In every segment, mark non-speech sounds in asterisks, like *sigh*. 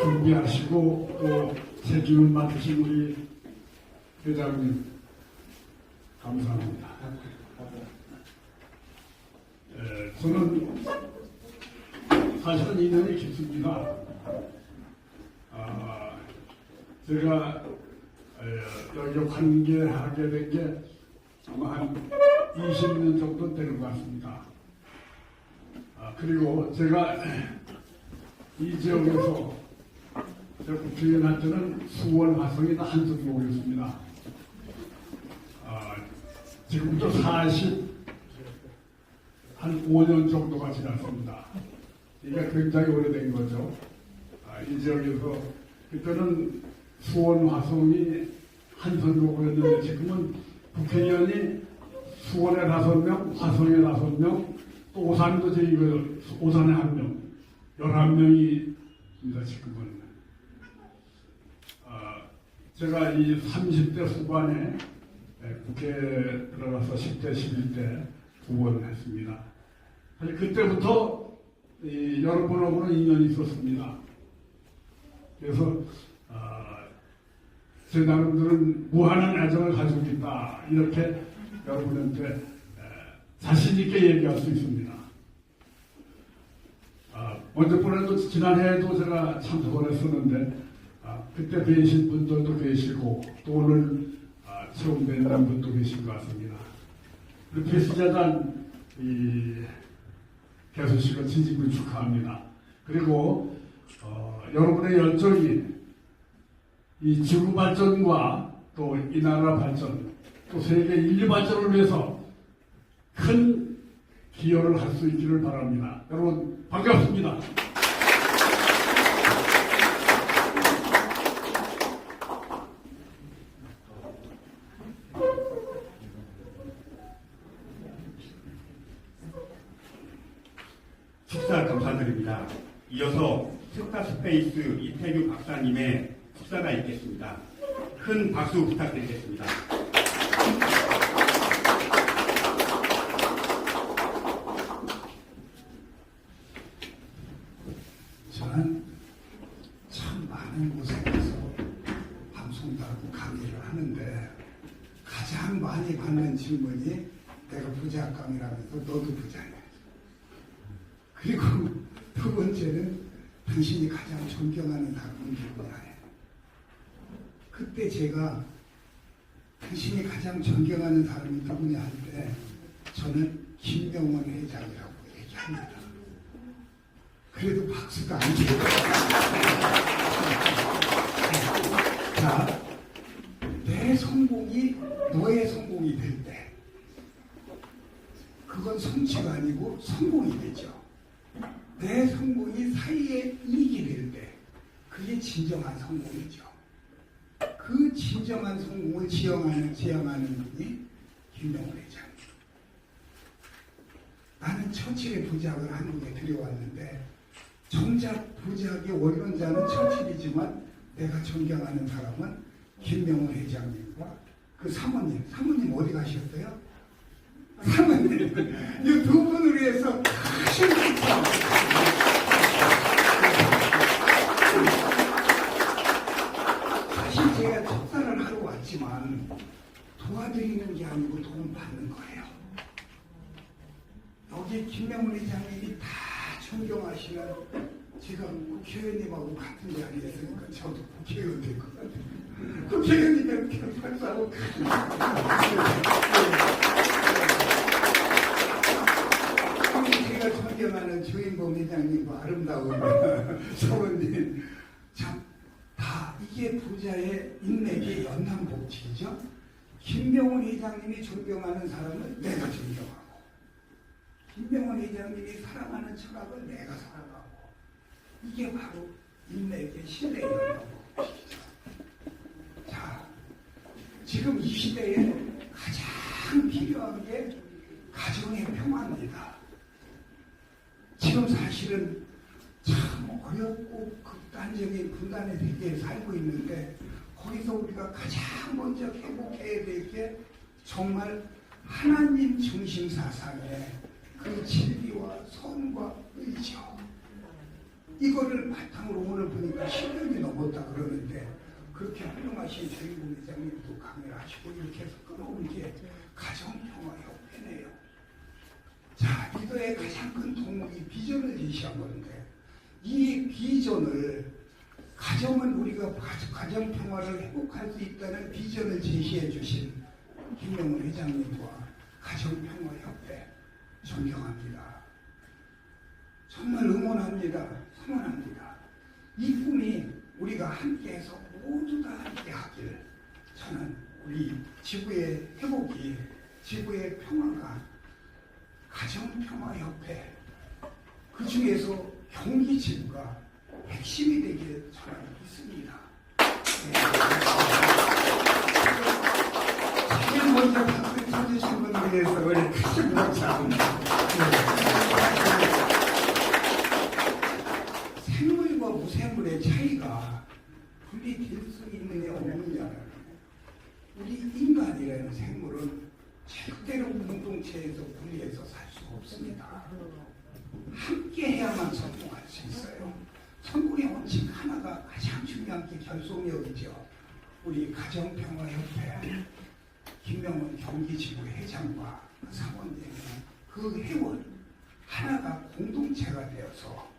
준비하시고 또 책임을 맡으신 우리 회장님 감사합니다. 에, 저는 사실은 인연이 깊습니다. 아, 제가 에, 여기 관계하게 된 게 아마 한 20년 정도 되는 것 같습니다. 아, 그리고 제가 이 지역에서 제가 국회의원 할 때는 수원 화성이나 한성목이었습니다. 아, 지금부터 40, 한 5년 정도가 지났습니다. 이게 굉장히 오래된 거죠. 아, 이 지역에서 그때는 수원 화성이 한성목이었는데 지금은 국회의원이 수원에 다섯 명, 화성에 다섯 명, 또 오산도 저희 그 오산에 한 명, 열한 명이입니다 지금은. 아, 제가 이 30대 후반에 예, 국회에 들어가서 10대, 11대 후보를 했습니다. 사실 그때부터 이 여러 분하고는 인연이 있었습니다. 그래서 아, 제 나름대로는 무한한 애정을 가지고 있다 이렇게 여러분한테 에, 자신 있게 얘기할 수 있습니다. 아, 먼저번에도 지난해에도 제가 참석을 했었는데 아, 그때 뵈신 분들도 계시고 또 오늘 아, 처음 뵙는 분도 계신 것 같습니다. 우리 배수자단 이 개소식을 진심으로 축하합니다. 그리고 어, 여러분의 열정이 이 지구 발전과 또 이 나라 발전, 또 세계 인류 발전을 위해서 큰 기여를 할 수 있기를 바랍니다. 여러분 반갑습니다. 축사 감사드립니다. 이어서 스타 스페이스 이태규 박사님의 축사가 있겠습니다. 큰 박수 부탁드리겠습니다. 저는 참 많은 곳에서 방송도 하고 강의를 하는데 가장 많이 받는 질문이 내가 부자감이라면서 너도 부자냐. 그리고 두 번째는 당신이 가장 존경하는 사람은 누구냐. 그때 제가 당신이 가장 존경하는 사람이 누구냐 할 때 저는 김병원 회장이라고 얘기합니다. 그래도 박수가 안 쳐요. 자, 내 성공이 너의 성공이 될 때, 그건 성취가 아니고 성공이 되죠. 내 성공이 사이에 이익이 될 때, 그게 진정한 성공이죠. 그 진정한 성공을 지향하는, 지향하는 분이 김명훈 회장. 나는 처칠의 부작을 한국에 들여왔는데 정작 부작의 원론자는 처칠이지만 내가 존경하는 사람은 김명훈 회장님과 그 사모님, 사모님 어디 가셨어요? 사모님, *laughs* 이 두 분을 위해서 큰 축하. 사실 제가 축사를 하러 왔지만 도와드리는 게 아니고 도움 받는 거예요. 여기 김명훈 회장님이 다 존경하시는 제가 국회의원님하고 같은 자리에 있으니까 저도 국회의원 될 것 같아요. 국회의원님과 결박사고 제가 존경하는 조인범 회장님과 아름다운 *laughs* 서원님 참 다 이게 부자의 인맥의 연남복지죠. 김명훈 회장님이 존경하는 사람을 내가 존경하고 김병원 회장님이 사랑하는 철학을 내가 사랑하고 이게 바로 인맥의 신뢰라고. 자, 지금 이 시대에 가장 필요한 게 가정의 평화입니다. 지금 사실은 참 어렵고 극단적인 분단의 세계에 살고 있는데 거기서 우리가 가장 먼저 회복해야 될 게 정말 하나님 중심 사상의 그 진리와 선과 의죠. 이거를 바탕으로 오늘 보니까 10년이 넘었다 그러는데 그렇게 훌륭하신 주인공 회장님도 강연하시고 이렇게 해서 끌어온 게 가정평화협회네요. 자, 이거의 가장 큰 동목이 비전을 제시한 건데 이 비전을 가정은 우리가 가- 가정 평화를 회복할 수 있다는 비전을 제시해 주신 김명훈 회장님과 가정평화협회 존경합니다. 정말 응원합니다. 성원합니다. 이 꿈이 우리가 함께해서 모두 다 함께 하길 저는 우리 지구의 회복이 지구의 평화가 가정평화협회 그 중에서 경기지구가 핵심이 되길 저는 믿습니다. 네. 제일 먼저 박수 쳐주신 분을 위해서 우리 다시 감사합니다. 네. 생물과 무생물의 차이가 분리 될 수 있느냐 없느냐는 우리 인간이라는 생물은 절대로 공동체에서 분리해서 살 수가 없습니다. 함께 해야만 성공할 수 있어요. 성공의 원칙 하나가 가장 중요한 게 결속력이죠. 우리 가정평화협회 김명훈 경기지구 회장과 그 사원들은 그 회원 하나가 공동체가 되어서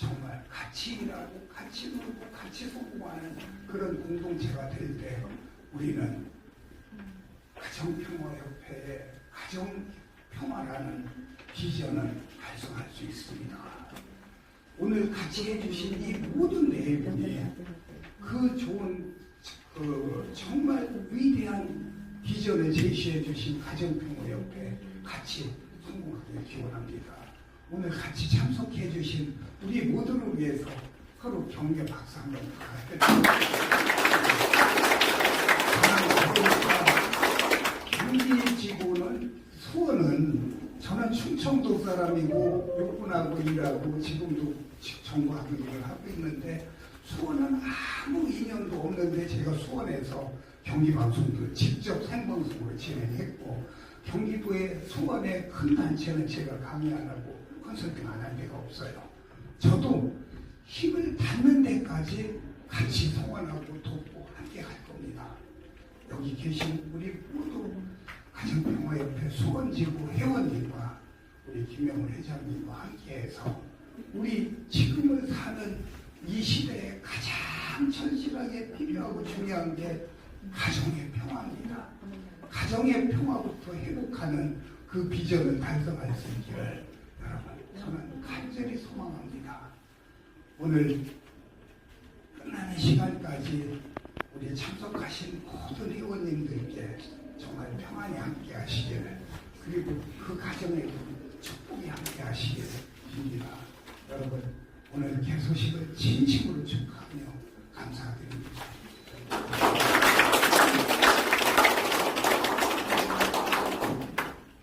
정말 같이 일하고 같이 놀고 같이 소구하는 그런 공동체가 될 때 우리는 가정평화협회의 가정평화라는 비전을 달성할 수 있습니다. 오늘 같이 해주신 이 모든 내분이 그 좋은 그 정말 위대한 비전을 제시해 주신 가정평화협회 같이 성공하길 기원합니다. 오늘 같이 참석해 주신 우리 모두를 위해서 서로 격려 박수 한번 부탁드립니다. 경기지구는 수원은 저는 충청도 사람이고 육군하고 일하고 지금도 정부하고 일을 하고 있는데 수원은 아무 인연도 없는데 제가 수원에서 경기방송도 직접 생방송으로 진행했고 경기도의 수원의 큰 단체는 제가 강의 안 하고 컨설팅 안할 데가 없어요. 저도 힘을 닿는 데까지 같이 성원하고 돕고 함께 갈 겁니다. 여기 계신 우리 모두 가정평화협회 수원지구 회원님과 우리 김명훈 회장님과 함께해서 우리 지금을 사는 이 시대에 가장 절실하게 필요하고 중요한 게 가정의 평화입니다. 가정의 평화부터 회복하는 그 비전을 달성할 수 있기를 저는 간절히 소망합니다. 오늘 끝나는 시간까지 우리 참석하신 모든 회원님들께 정말 평안히 함께 하시길 그리고 그 가정에 축복이 함께 하시길 빕니다. 여러분 오늘 개소식을 진심으로 축하하며 감사드립니다.